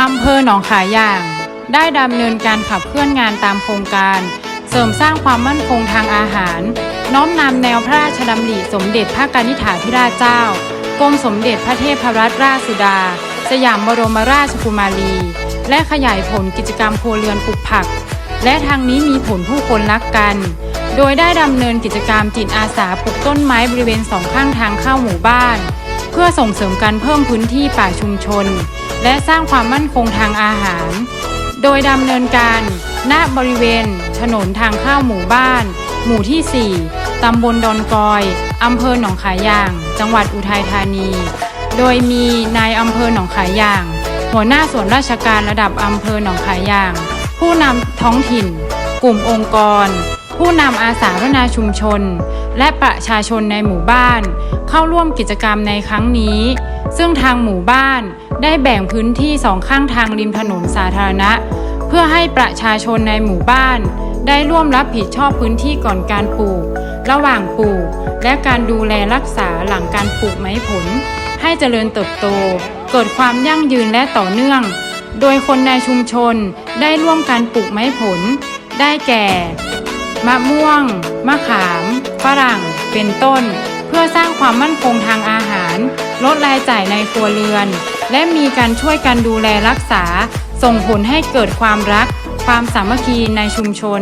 อำเภอหนองขายอย่าง ได้ดำเนินการขับเคลื่อนงานตามโครงการ เสริมสร้างความมั่นคงทางอาหาร น้อมนำแนวพระราชดำริสมเด็จพระกนิษฐาธิราชเจ้ากรมสมเด็จพระเทพรัตนราชสุดา สยามบรมราชกุมารี และขยายผลกิจกรรมโคเรือนปลูกผัก และทางนี้มีผลผู้คนรักกัน โดยได้ดำเนินกิจกรรมจิตอาสาปลูกต้นไม้บริเวณสองข้างทางเข้าหมู่บ้าน เพื่อส่งเสริมการเพิ่มพื้นที่ป่าชุมชน และสร้างความมั่นคงทางอาหาร โดยดำเนินการณบริเวณ ถนนทางเข้าหมู่บ้าน หมู่ที่ 4 ตำบลดอนกอย อำเภอหนองขายยาง จังหวัดอุทัยธานี โดยมีนายอำเภอหนองขายยาง หัวหน้าส่วนราชการระดับอำเภอหนองขายยาง ผู้นำท้องถิ่น กลุ่มองค์กร ผู้นำอาสาพัฒนาชุมชน และประชาชนในหมู่บ้าน เข้าร่วมกิจกรรมในครั้งนี้ ซึ่งทางหมู่บ้านได้แบ่งพื้นที่สองข้างทางริมถนนสาธารณะ เพื่อให้ประชาชนในหมู่บ้าน ได้ร่วมรับผิดชอบพื้นที่ก่อนการปลูก ระหว่างปลูก และการดูแลรักษาหลังการปลูกไม้ผล ให้เจริญเติบโต เกิดความยั่งยืนและต่อเนื่อง โดยคนในชุมชนได้ร่วมการปลูกไม้ผล ได้แก่ มะม่วง มะขาม ฝรั่ง เป็นต้น เพื่อสร้างความมั่นคงทางอาหาร ลดรายจ่ายในครัวเรือน และมีการช่วยกันดูแลรักษา ส่งผลให้เกิดความรัก ความสามัคคีในชุมชน